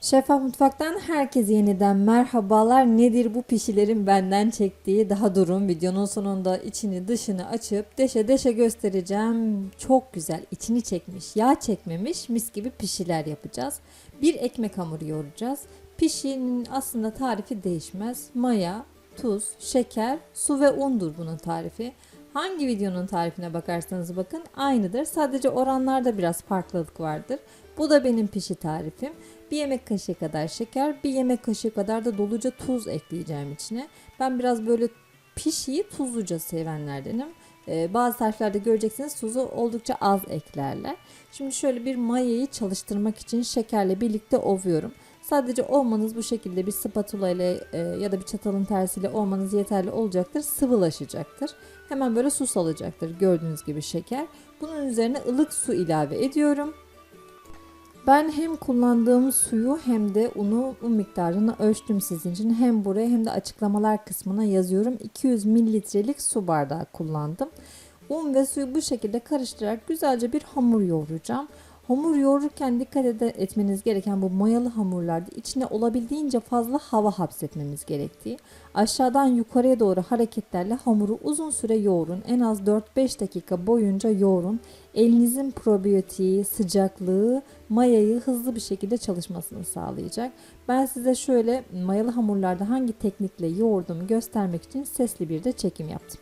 Şeffaf Mutfak'tan herkese yeniden merhabalar. Nedir bu pişilerin benden çektiği? Daha durun videonun sonunda içini dışını açıp deşe deşe göstereceğim. Çok güzel içini çekmiş, yağ çekmemiş mis gibi pişiler yapacağız. Bir ekmek hamuru yoğuracağız. Pişinin aslında tarifi değişmez. Maya, tuz, şeker, su ve undur bunun tarifi. Hangi videonun tarifine bakarsanız bakın aynıdır. Sadece oranlarda biraz farklılık vardır. Bu da benim pişi tarifim. Bir yemek kaşığı kadar şeker, bir yemek kaşığı kadar da doluca tuz ekleyeceğim içine. Ben biraz böyle pişiyi tuzluca sevenlerdenim. Ee, bazı tariflerde göreceksiniz tuzu oldukça az eklerler. Şimdi şöyle bir mayayı çalıştırmak için şekerle birlikte ovuyorum. Sadece olmanız bu şekilde bir spatula ile e, ya da bir çatalın tersiyle olmanız yeterli olacaktır. Sıvılaşacaktır. Hemen böyle su salacaktır gördüğünüz gibi şeker. Bunun üzerine ılık su ilave ediyorum. Ben hem kullandığım suyu hem de unu un miktarını ölçtüm sizin için. Hem buraya hem de açıklamalar kısmına yazıyorum. 200 mililitrelik su bardağı kullandım. Un ve suyu bu şekilde karıştırarak güzelce bir hamur yoğuracağım. Hamur yoğururken dikkat etmeniz gereken bu mayalı hamurlarda içine olabildiğince fazla hava hapsetmemiz gerektiği. Aşağıdan yukarıya doğru hareketlerle hamuru uzun süre yoğurun. En az 4-5 dakika boyunca yoğurun. Elinizin probiyotiği, sıcaklığı mayayı hızlı bir şekilde çalışmasını sağlayacak. Ben size şöyle mayalı hamurlarda hangi teknikle yoğurduğumu göstermek için sesli bir de çekim yaptım.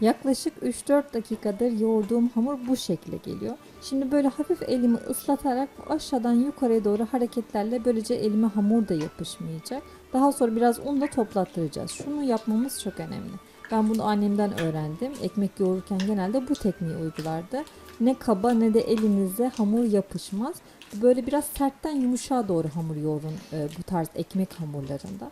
Yaklaşık 3-4 dakikadır yoğurduğum hamur bu şekle geliyor. Şimdi böyle hafif elimi ıslatarak aşağıdan yukarıya doğru hareketlerle böylece elime hamur da yapışmayacak. Daha sonra biraz unla toplattıracağız. Şunu yapmamız çok önemli. Ben bunu annemden öğrendim. Ekmek yoğururken genelde bu tekniği uygulardı. Ne kaba ne de elinize hamur yapışmaz. Böyle biraz sertten yumuşağa doğru hamur yoğurun e, bu tarz ekmek hamurlarında.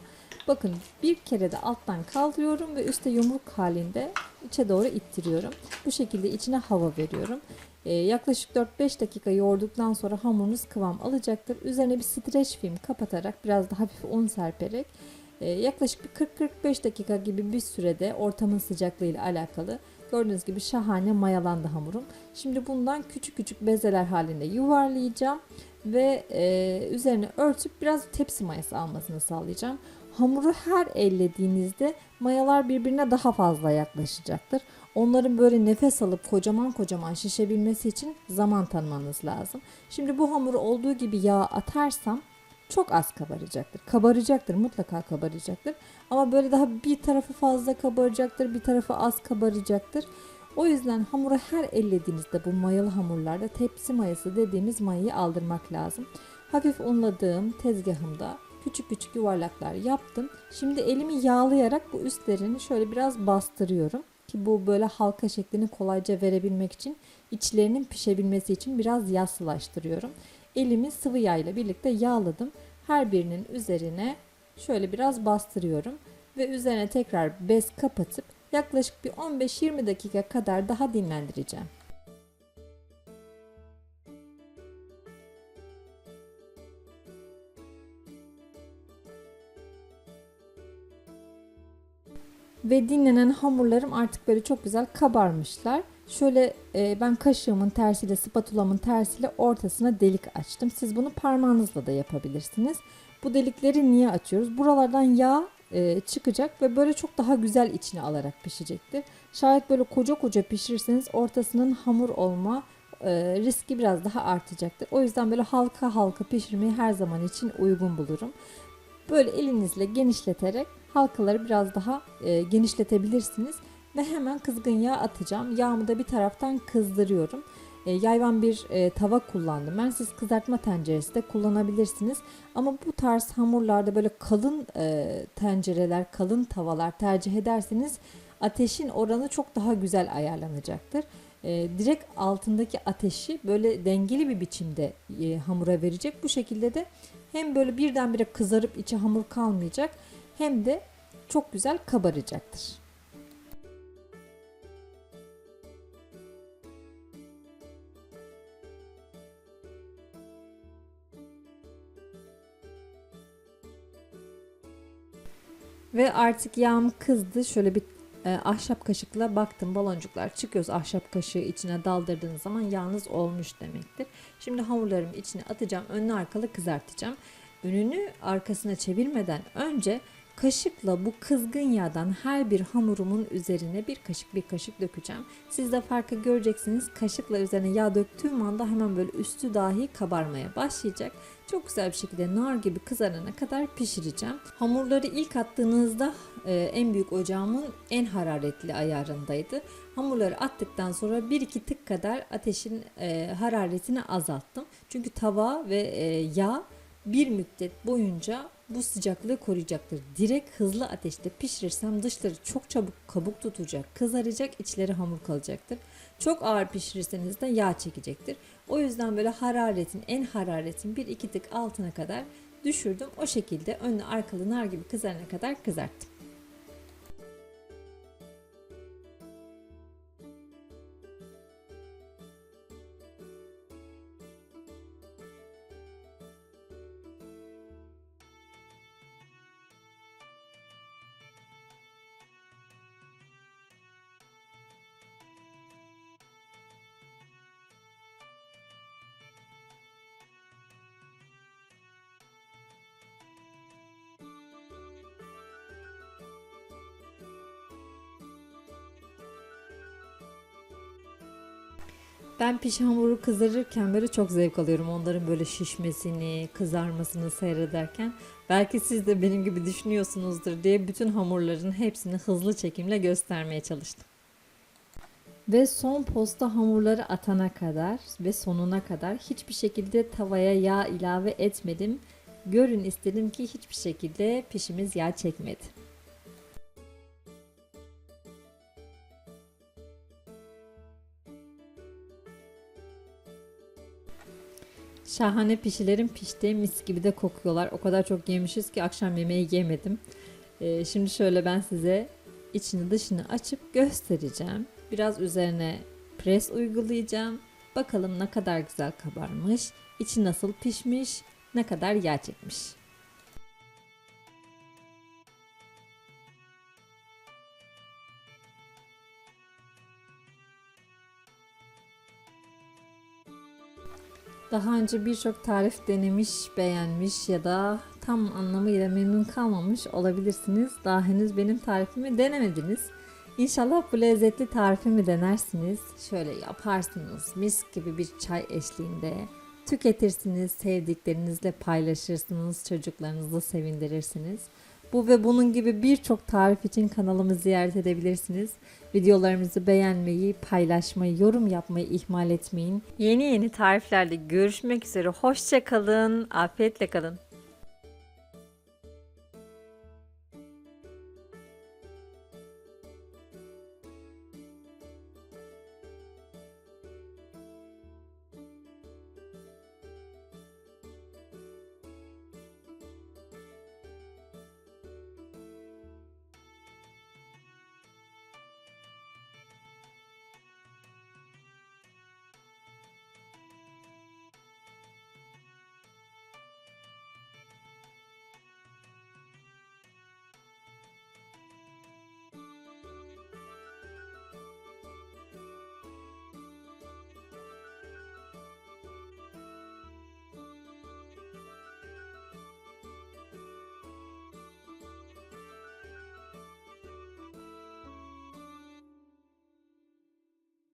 Bakın bir kere de alttan kaldırıyorum ve üstte yumruk halinde içe doğru ittiriyorum. Bu şekilde içine hava veriyorum. Ee, yaklaşık 4-5 dakika yoğurduktan sonra hamurunuz kıvam alacaktır. Üzerine bir streç film kapatarak biraz da hafif un serperek e, yaklaşık bir 40-45 dakika gibi bir sürede ortamın sıcaklığıyla alakalı gördüğünüz gibi şahane mayalandı hamurum. Şimdi bundan küçük küçük bezeler halinde yuvarlayacağım ve e, üzerine örtüp biraz tepsi mayası almasını sağlayacağım. Hamuru her ellediğinizde mayalar birbirine daha fazla yaklaşacaktır. Onların böyle nefes alıp kocaman kocaman şişebilmesi için zaman tanımanız lazım. Şimdi bu hamuru olduğu gibi yağ atarsam çok az kabaracaktır. Kabaracaktır, mutlaka kabaracaktır. Ama böyle daha bir tarafı fazla kabaracaktır, bir tarafı az kabaracaktır. O yüzden hamuru her ellediğinizde bu mayalı hamurlarda tepsi mayası dediğimiz mayayı aldırmak lazım. Hafif unladığım tezgahımda küçük küçük yuvarlaklar yaptım. Şimdi elimi yağlayarak bu üstlerini şöyle biraz bastırıyorum ki bu böyle halka şeklini kolayca verebilmek için içlerinin pişebilmesi için biraz yağ sılaştırıyorum. Elimi sıvı yağ ile birlikte yağladım. Her birinin üzerine şöyle biraz bastırıyorum ve üzerine tekrar bez kapatıp yaklaşık bir 15-20 dakika kadar daha dinlendireceğim. Ve dinlenen hamurlarım artık böyle çok güzel kabarmışlar. Şöyle e, ben kaşığımın tersiyle, spatulamın tersiyle ortasına delik açtım. Siz bunu parmağınızla da yapabilirsiniz. Bu delikleri niye açıyoruz? Buralardan yağ e, çıkacak ve böyle çok daha güzel içine alarak pişecektir. Şayet böyle koca koca pişirirseniz ortasının hamur olma e, riski biraz daha artacaktır. O yüzden böyle halka halka pişirmeyi her zaman için uygun bulurum. Böyle elinizle genişleterek halkaları biraz daha e, genişletebilirsiniz. Ve hemen kızgın yağ atacağım. Yağımı da bir taraftan kızdırıyorum. E, yayvan bir e, tava kullandım. Ben siz kızartma tenceresi de kullanabilirsiniz. Ama bu tarz hamurlarda böyle kalın e, tencereler, kalın tavalar tercih ederseniz ateşin oranı çok daha güzel ayarlanacaktır. E, direkt altındaki ateşi böyle dengeli bir biçimde e, hamura verecek. Bu şekilde de hem böyle birdenbire kızarıp içi hamur kalmayacak hem de çok güzel kabaracaktır. Ve artık yağım kızdı. Şöyle bir e, ahşap kaşıkla baktım baloncuklar çıkıyoruz. Ahşap kaşığı içine daldırdığınız zaman yağınız olmuş demektir. Şimdi hamurlarımı içine atacağım. Önlü arkalı kızartacağım. Önünü arkasına çevirmeden önce kaşıkla bu kızgın yağdan her bir hamurumun üzerine bir kaşık bir kaşık dökeceğim. Siz de farkı göreceksiniz. Kaşıkla üzerine yağ döktüğüm anda hemen böyle üstü dahi kabarmaya başlayacak. Çok güzel bir şekilde nar gibi kızarana kadar pişireceğim. Hamurları ilk attığınızda e, en büyük ocağımın en hararetli ayarındaydı. Hamurları attıktan sonra bir iki tık kadar ateşin e, hararetini azalttım. Çünkü tava ve e, yağ bir müddet boyunca bu sıcaklığı koruyacaktır. Direkt hızlı ateşte pişirirsem dışları çok çabuk kabuk tutacak, kızaracak, içleri hamur kalacaktır. Çok ağır pişirirseniz de yağ çekecektir. O yüzden böyle hararetin en hararetin bir iki tık altına kadar düşürdüm. O şekilde önlü arkalı nar gibi kızarana kadar kızarttım. Ben pişi hamuru kızarırken böyle çok zevk alıyorum. Onların böyle şişmesini, kızarmasını seyrederken. Belki siz de benim gibi düşünüyorsunuzdur diye bütün hamurların hepsini hızlı çekimle göstermeye çalıştım. Ve son posta hamurları atana kadar ve sonuna kadar hiçbir şekilde tavaya yağ ilave etmedim. Görün istedim ki hiçbir şekilde pişimiz yağ çekmedi. Şahane pişilerim pişti. Mis gibi de kokuyorlar. O kadar çok yemişiz ki akşam yemeği yemedim. Ee, şimdi şöyle ben size içini dışını açıp göstereceğim. Biraz üzerine pres uygulayacağım. Bakalım ne kadar güzel kabarmış. içi nasıl pişmiş. Ne kadar yağ çekmiş. Daha önce birçok tarif denemiş, beğenmiş ya da tam anlamıyla memnun kalmamış olabilirsiniz. Daha henüz benim tarifimi denemediniz. İnşallah bu lezzetli tarifimi denersiniz. Şöyle yaparsınız mis gibi bir çay eşliğinde. Tüketirsiniz, sevdiklerinizle paylaşırsınız, çocuklarınızı sevindirirsiniz. Bu ve bunun gibi birçok tarif için kanalımı ziyaret edebilirsiniz. Videolarımızı beğenmeyi, paylaşmayı, yorum yapmayı ihmal etmeyin. Yeni yeni tariflerle görüşmek üzere. Hoşçakalın, afiyetle kalın.